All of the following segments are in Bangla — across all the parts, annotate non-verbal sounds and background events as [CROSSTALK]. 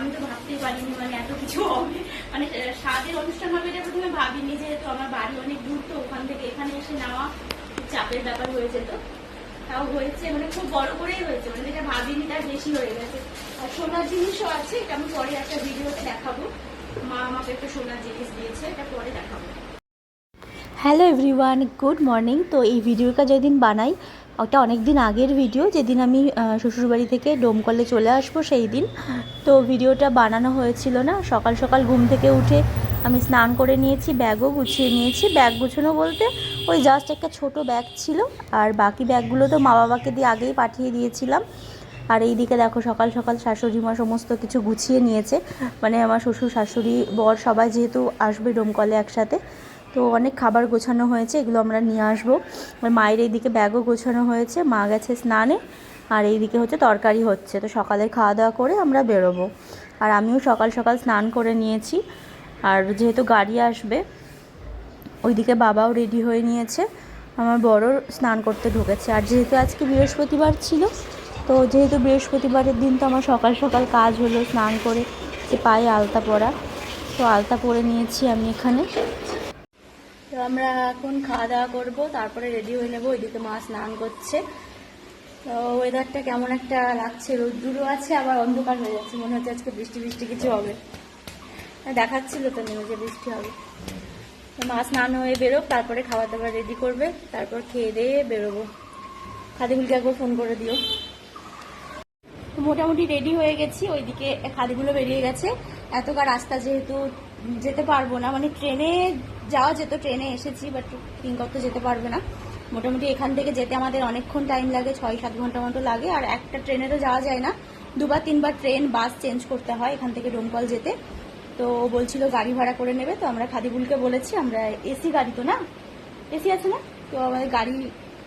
আমি তো ভাবতেই পারিনি মানে এত কিছু হবে। মানে স্বাদের অনুষ্ঠান হবে এটা প্রথমে ভাবিনি যেহেতু আমার বাড়ি অনেক দূর, তো ওখান থেকে এখানে এসে নেওয়া চাপের ব্যাপার হয়ে যেত। তাও হয়েছে মানে খুব বড় করেই হয়েছে মানে যেটা ভাবিনি, তার বেশি হয়ে গেছে। আর সোনার জিনিসও আছে, এটা আমি পরে একটা ভিডিওতে দেখাবো। মা আমাকে একটা সোনার জিনিস দিয়েছে, এটা পরে দেখাবো। হ্যালো এভরিওয়ান গুড মর্নিং তো এই ভিডিওটা যেদিন বানাই ওটা অনেক দিন আগের ভিডিও যেদিন আমি শ্বশুরবাড়ি থেকে ডোমকলে চলে আসব সেই দিন। তো ভিডিওটা বানানো হয়েছিল না, সকাল সকাল ঘুম থেকে উঠে আমি স্নান করে নিয়েছি, ব্যাগও গুছিয়ে নিয়েছি। ব্যাগ গুছানো বলতে ওই জাস্ট একটা ছোট ব্যাগ ছিল, আর বাকি ব্যাগগুলো তো মা বাবাকে দিয়ে আগেই পাঠিয়ে দিয়েছিলাম। আর এইদিকে দেখো, সকাল সকাল শাশুড়ি মা সমস্ত কিছু গুছিয়ে নিয়েছে। মানে আমার শ্বশুর শাশুড়ি, বর সবাই যেহেতু আসবে ডোমকলে একসাথে তো অনেক খাবার গোছানো হয়েছে, এগুলো আমরা নিয়ে আসব। আর মায়ের এইদিকে ব্যাগও গোছানো হয়েছে, মা গেছে স্নানে, আর এইদিকে হচ্ছে তরকারি হচ্ছে। তো সকালে খাওয়া দাওয়া করে আমরা বেরোবো। আর আমিও সকাল সকাল স্নান করে নিয়েছি, আর যেহেতু গাড়ি আসবে, ওইদিকে বাবাও রেডি হয়ে নিয়েছে। আমার বড় স্নান করতে ঢুকেছে। আর যেহেতু আজকে বৃহস্পতিবার ছিল, তো যেহেতু বৃহস্পতিবারের দিন তো আমার সকাল সকাল কাজ হলো স্নান করে, যে পায়ে আলতা পরা। তো আলতা পরে নিয়েছি আমি এখানে। তো আমরা এখন খাওয়া দাওয়া করব, তারপরে রেডি হয়ে নেব, ওইদিকে মা স্নান করছে। তো ওয়েদারটা কেমন একটা লাগছে, রোদ্দুরও আছে, আবার অন্ধকার হয়ে যাচ্ছে, মনে হচ্ছে আজকে বৃষ্টি বৃষ্টি কিছু হবে। দেখাচ্ছিল তো যে বৃষ্টি হবে। মা স্নান হয়ে বেরোক, তারপরে খাবার দাবার রেডি করবে, তারপর খেয়ে দিয়ে বেরোবো। খাদিগুলকে একবার ফোন করে দিও। মোটামুটি রেডি হয়ে গেছি, ওইদিকে খাদিগুলো বেরিয়ে গেছে। এতটা রাস্তা যেহেতু যেতে পারব না মানে ট্রেনে যাওয়া যেত ট্রেনে এসেছি বাট কিঙ্কর তো যেতে পারবে না। মোটামুটি এখান থেকে যেতে আমাদের অনেকক্ষণ টাইম লাগে ছয় সাত ঘণ্টা মতো লাগে আর একটা ট্রেনে তো যাওয়া যায় না। দুবার তিনবার ট্রেন বাস চেঞ্জ করতে হয় এখান থেকে ডোমকল যেতে। তো ও বলছিল গাড়ি ভাড়া করে নেবে তো আমরা খাদিবুলকে বলেছি আমরা এসি গাড়ি তো না? এসি আছে না? তো আমাদের গাড়ি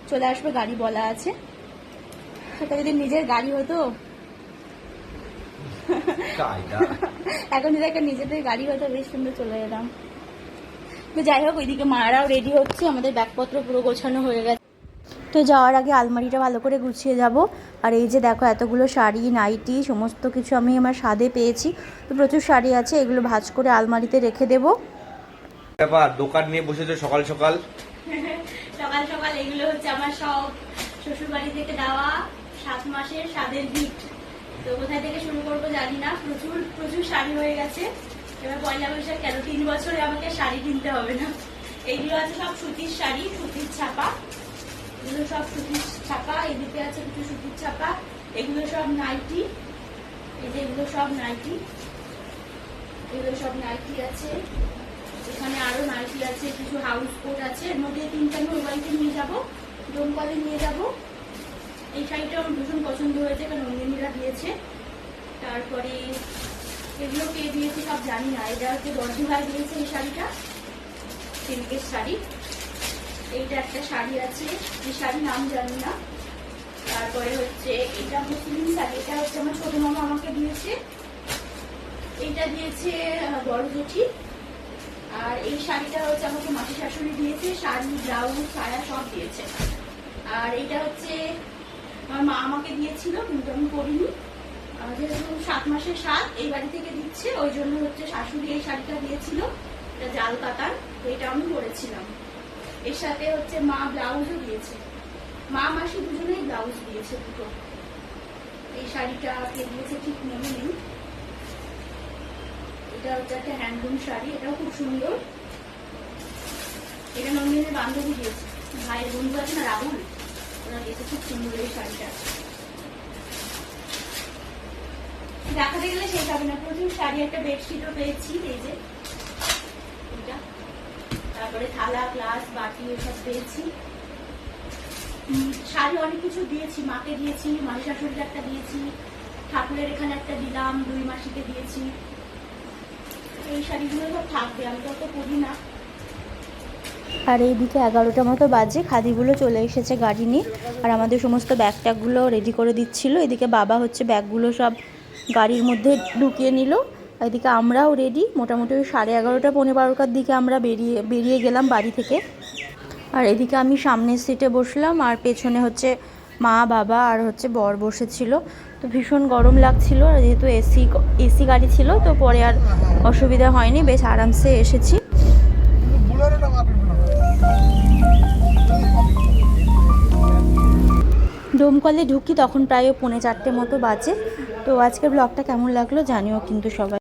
চলে আসবে গাড়ি বলা আছে। সেটা যদি নিজের গাড়ি হতো। [LAUGHS] এখন যদি একটা নিজেদের গাড়ি হতো বেশ সুন্দর চলে যেতাম। তো যাই হোক ওইদিকে মারাও রেডি হচ্ছে। আমাদের ব্যাগপত্র পুরো গোছানো হয়ে গেছে। তো যাওয়ার আগে আলমারিটা ভালো করে গুছিয়ে যাব। আর এই যে দেখো এতগুলো শাড়ি নাইটি সমস্ত কিছু আমি আমার স্বাদে পেয়েছি। তো প্রচুর শাড়ি আছে এগুলো ভাজ করে আলমারিতে রেখে দেবো। ব্যাপার দোকান নিয়ে বসেছে সকাল সকাল। [LAUGHS] সকাল সকাল এগুলো হচ্ছে আমার সব শ্বশুর বাড়ি থেকে দেওয়া সাত মাসের স্বাদের গিফট তো কোথায় থেকে শুরু করব জানি না। প্রচুর প্রচুর শাড়ি হয়ে গেছে। এবার পয়লা বৈশাখ কেন? তিন বছরে আমাকে শাড়ি কিনতে হবে না। এইগুলো আছে সব সুতির শাড়ি, সুতির ছাপা। এগুলো সব সুতির ছাপা, এদিকে আছে কিছু সুতির ছাপা। এগুলো সব নাইটি। এই যে এগুলো সব নাইটি। এগুলো সব নাইটি আছে। এখানে আরও নাইটি আছে, কিছু হাউস কোট আছে। এর মধ্যে তিনটা আমি বাড়িতে নিয়ে যাব। ডোমকলে নিয়ে যাব। এই শাড়িটা আমার ভীষণ পছন্দ হয়েছে, কারণ নন্দিনীরা দিয়েছে। তারপরে এগুলো কে দিয়েছে সব জানি না। এটা হচ্ছে দর্জি ভাই দিয়েছে এই শাড়িটা। সিল্কের শাড়ি। এইটা একটা শাড়ি আছে। এই শাড়ি নাম জানি না। তারপরে হচ্ছে এটা মুসলিম শাড়ি। এটা হচ্ছে আমার ছোট মামা আমাকে দিয়েছে। এইটা দিয়েছে বড় জেঠি। আর এই শাড়িটা হচ্ছে আমাকে মাসি শাশুড়ি দিয়েছে। শাড়ি, ব্লাউজ, সায়া সব দিয়েছে। আর এটা হচ্ছে আমার মা আমাকে দিয়েছিল, কিন্তু আমি করিনি যেহেতু সাত মাসের সাত, এই বাড়ি থেকে দিচ্ছে। ওই জন্য হচ্ছে শাশুড়ি এই শাড়িটা দিয়েছিল, এটা জাল কাতার তো এটা আমি পরেছিলাম। এর সাথে হচ্ছে মা ব্লাউজও দিয়েছে। মা মাসি দুজনেই ব্লাউজ দিয়েছে দুটো। এই শাড়িটা কে দিয়েছে ঠিক মনে নেই। এটা হচ্ছে একটা হ্যান্ডলুম শাড়ি, এটাও খুব সুন্দর। এটা নন্দিনীর বান্ধবী দিয়েছে। ভাইয়ের বন্ধু আছে না, রাহুল, ওরা দিয়েছে, খুব সুন্দর এই শাড়িটা। দেখাতে গেলে শেষ হবে না প্রচুর শাড়ি, একটা বেডশিটও পেয়েছি, এই যে। তারপরে থালা গ্লাস বাটি, এসব পেয়েছি। শাড়ি অনেক কিছু দিয়েছি। মাকে দিয়েছি মামি শাশুড়িকে একটা দিয়েছি, ঠাকুরের এখানে একটা দিলাম, দুই মাসিকে দিয়েছি। এই শাড়িগুলো সব থাকবে, আমি তো অত পরি না। আর এইদিকে এগারোটা মতো বাজে, খাদিগুলো চলে এসেছে গাড়ি নিয়ে। আর আমাদের সমস্ত ব্যাগ ট্যাগগুলো রেডি করে দিচ্ছিল। এদিকে বাবা হচ্ছে ব্যাগগুলো সব গাড়ির মধ্যে ঢুকিয়ে নিল। এদিকে আমরাও রেডি মোটামুটি ওই সাড়ে এগারোটা পনেরো বারোটার দিকে আমরা বেরিয়ে বেরিয়ে গেলাম বাড়ি থেকে। আর এদিকে আমি সামনের সিটে বসলাম, আর পেছনে হচ্ছে মা, বাবা আর হচ্ছে বর বসেছিল। তো ভীষণ গরম লাগছিল, আর যেহেতু এসি এসি গাড়ি ছিল, তো পরে আর অসুবিধা হয়নি, বেশ আরামসে এসেছি। ডোমকলে ঢুকি, তখন প্রায় পৌনে চারটে মতো বাজে। তো আজকের ব্লগটা কেমন লাগল জানিও কিন্তু সবাই।